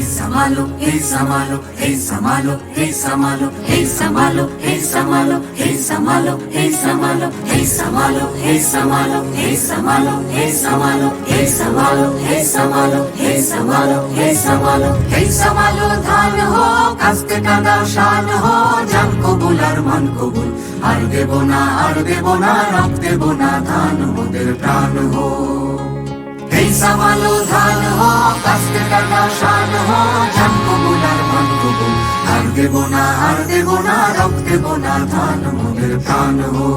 Hey Samalo, hey Samalo, hey Samalo, hey Samalo, hey Samalo, hey Samalo, hey Samalo, hey Samalo, hey Samalo, hey Samalo, hey Samalo, hey Samalo, hey Samalo, hey Samalo, hey Samalo, hey Samalo, hey Samalo ধান হো কাস্তে কাঁদাও শান হো জান কবুল আর মান কবুল আর দেব না আর দেব না রব দেব না ধান মোদের প্রাণ হো এই সামালো ধান দেব না ধান মোদের প্রাণ হো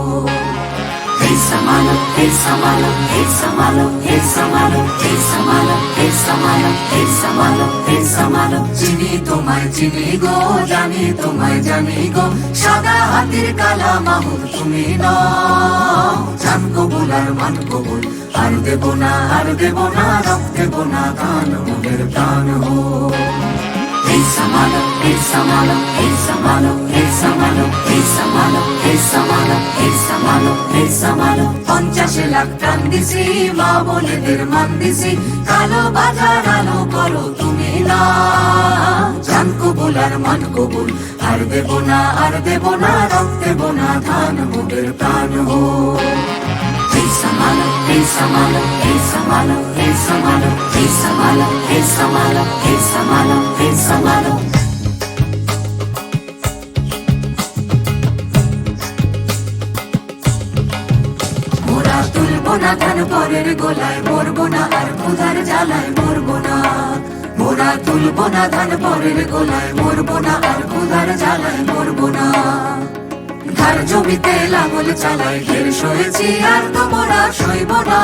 এই সামালো এই সামালো এই সামালো এই সামালো এই সামালো এই সামালো এই সামালো এই সামালো চিনি তোমায় চিনি গো জানি তোমায় জানি গো সাদা হাতির কালা মাহুর তুমি নও জান কবুল আর মান কবুল আর দেব না আর দেব না রক দেব না দান মোদের প্রাণ হো এই সামালো এই সামালো এই সামালো এই সামালো এই সামালো এই সামালো এই সামালো পঞ্চাশে লাখ টান দিছি মা বলেদের মান দিছি। কালো বাজার আলো করো তুমি না। জান কবুল আর মান কবুল আর দেব না আর দেব না রক দেব না ধান মোদের প্রাণ হো। Hey Samalo, hey Samalo, hey Samalo, hey Samalo, hey Samalo, hey Samalo, hey Samalo, hey Samalo. না ধান পরের গোলায় মরবো না? আর ক্ষুধার জ্বালায় মরবো না। মোরা তুলবো না ধান পরের গোলায় মরবো না, আর ক্ষুধার জ্বালায় মরবো না। ধার জমিতে লাঙল চালাই ঢের সয়েছি, আর তোমরা সইব না।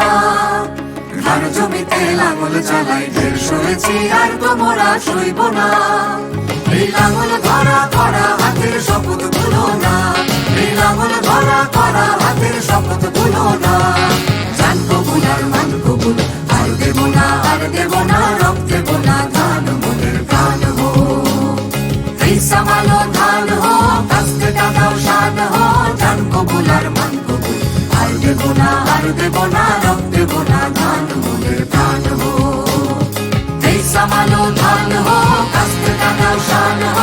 ধার জমিতে লাঙল চালাই ঢের সয়েছি, আর তোমরা সইব না। এই লাঙল ধরা করা হাতের শপথ ভুলো না। এই লাঙল ধরা করা হাতের শপথ ভুলো না। কবুল আর দেব না, আর দেব না রব দেব না, ধান মনের প্রাণ হো। সামালো ধান হো, কাস্তে কাদাও শান হো জান কবুল আর মান কবুল। আর দেব না, আর দেব না রব দেব না, ধান মনের প্রাণ হো। সামালো ধান হো, কাস্তে কাদাও শান হো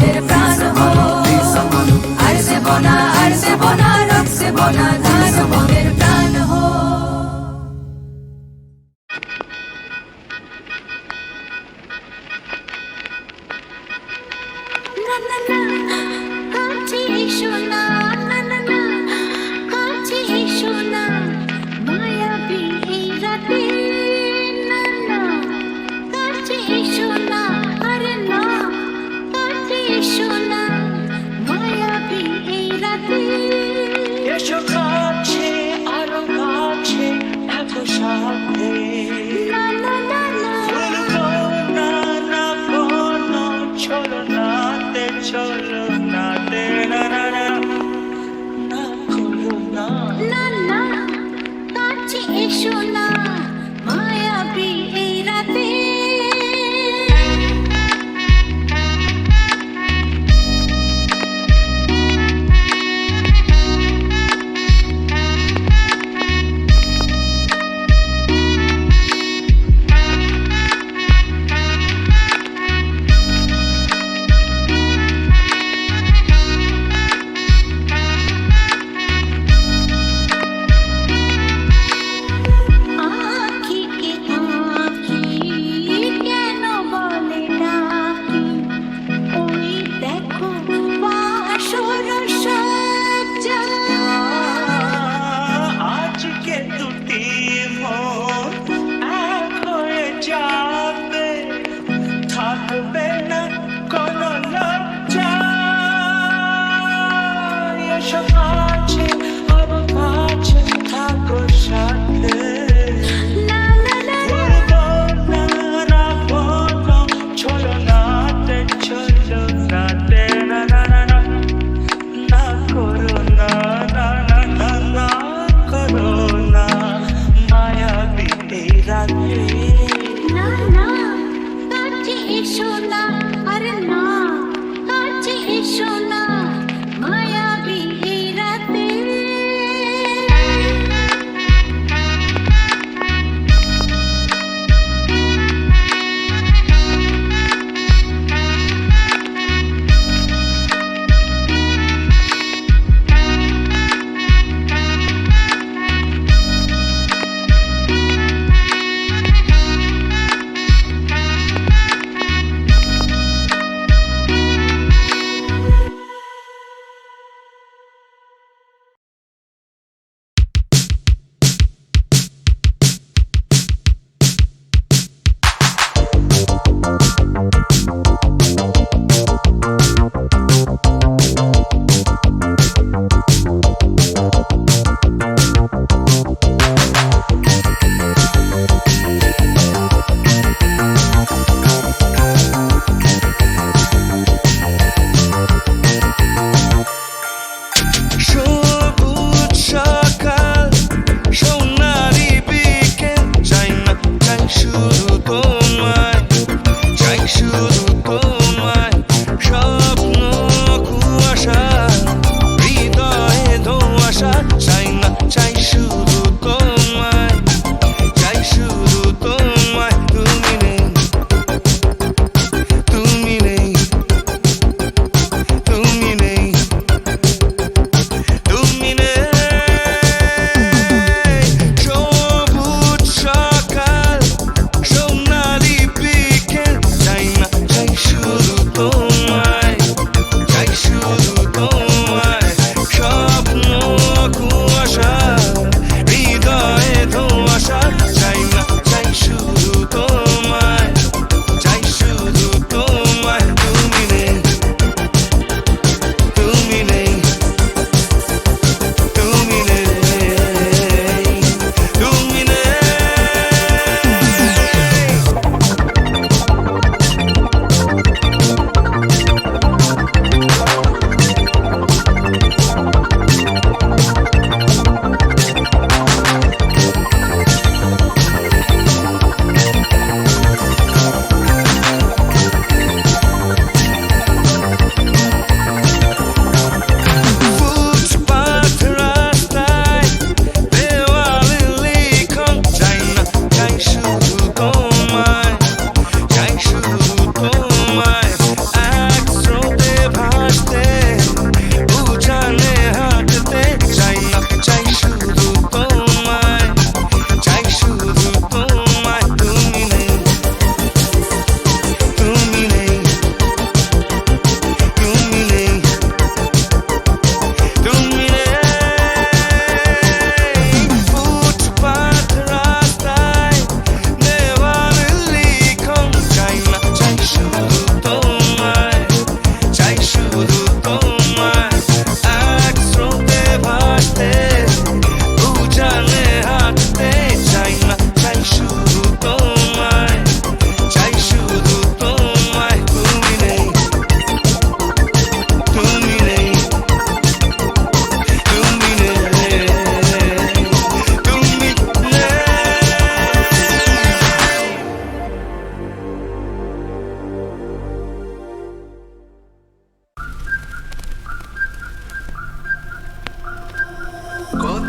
আমাদের প্রাণ ও আর সেবনা আর সেবনা রক্সেবনা heart. heart.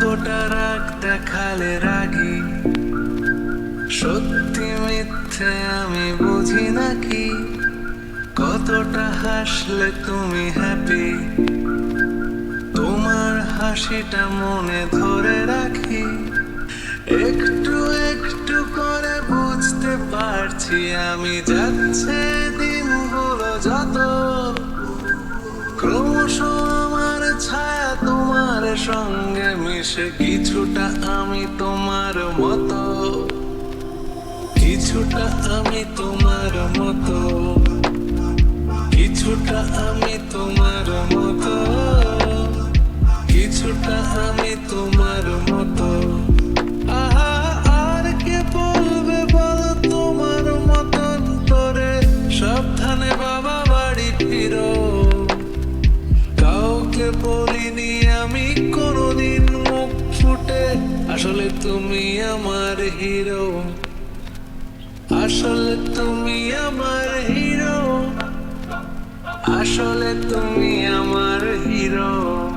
কতটা রাগ দেখালে রাগি। সত্যি মিথ্যে আমি বুঝি নাকি? কতটা হাসলে তুমি হ্যাপি তোমার হাসিটা মনে ধরে রাখি। একটু একটু করে বুঝতে পারছি আমি যাচ্ছে দিনগুলো যত। ক্রমশ সঙ্গে মিশে কিছুটা আমি তোমার মতো। কিছুটা আমি তোমার মতো। কিছুটা আমি তোমার মতো। কিছুটা আমি আসলে তুমি আমার হিরো। আসলে তুমি আমার হিরো। আসলে তুমি আমার হিরো।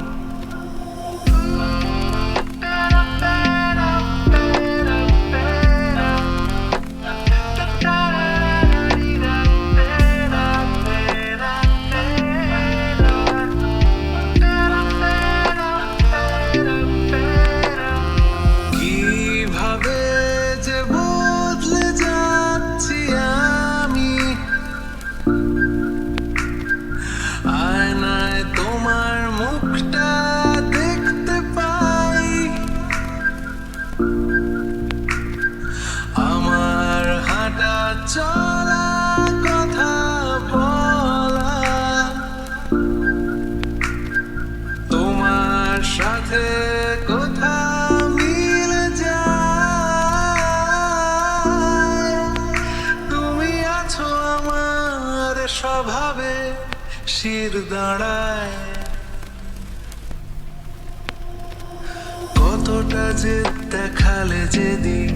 যে দেখালে যেদিন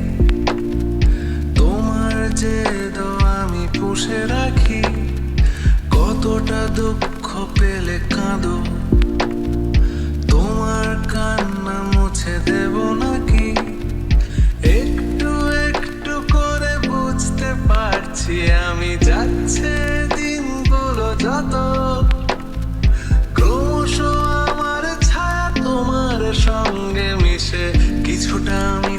তোমার যে আমি পুষে রাখি, কতটা দুঃখ পেলে কাঁদো। তোমার কান্না মুছে দেব নাকি? একটু একটু করে বুঝতে পারছি আমি যাচ্ছে কিছুটা আমি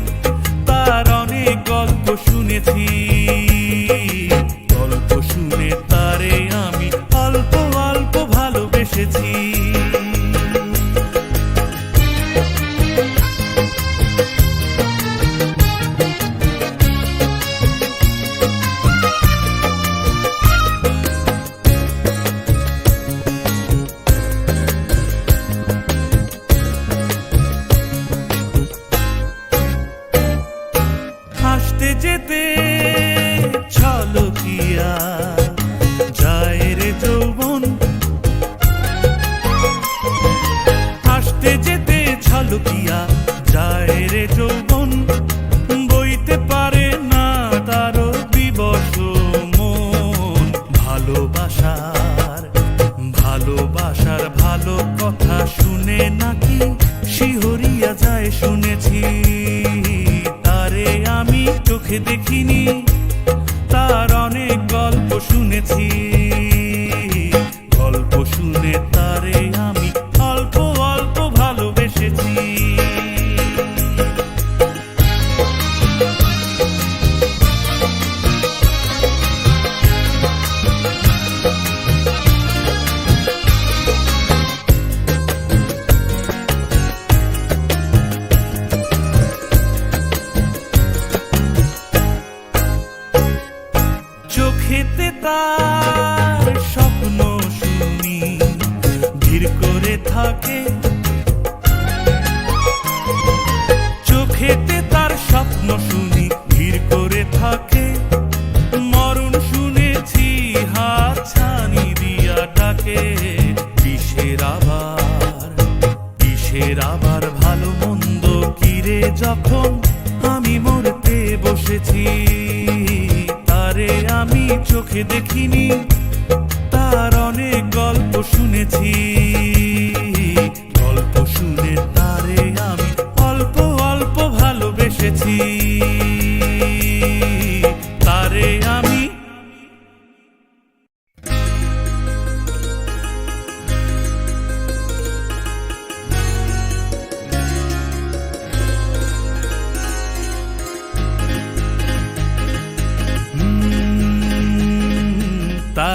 তার অনেক গল্প শুনেছি গল্প শুনে তারে দিয়া দেখিনি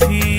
গেছি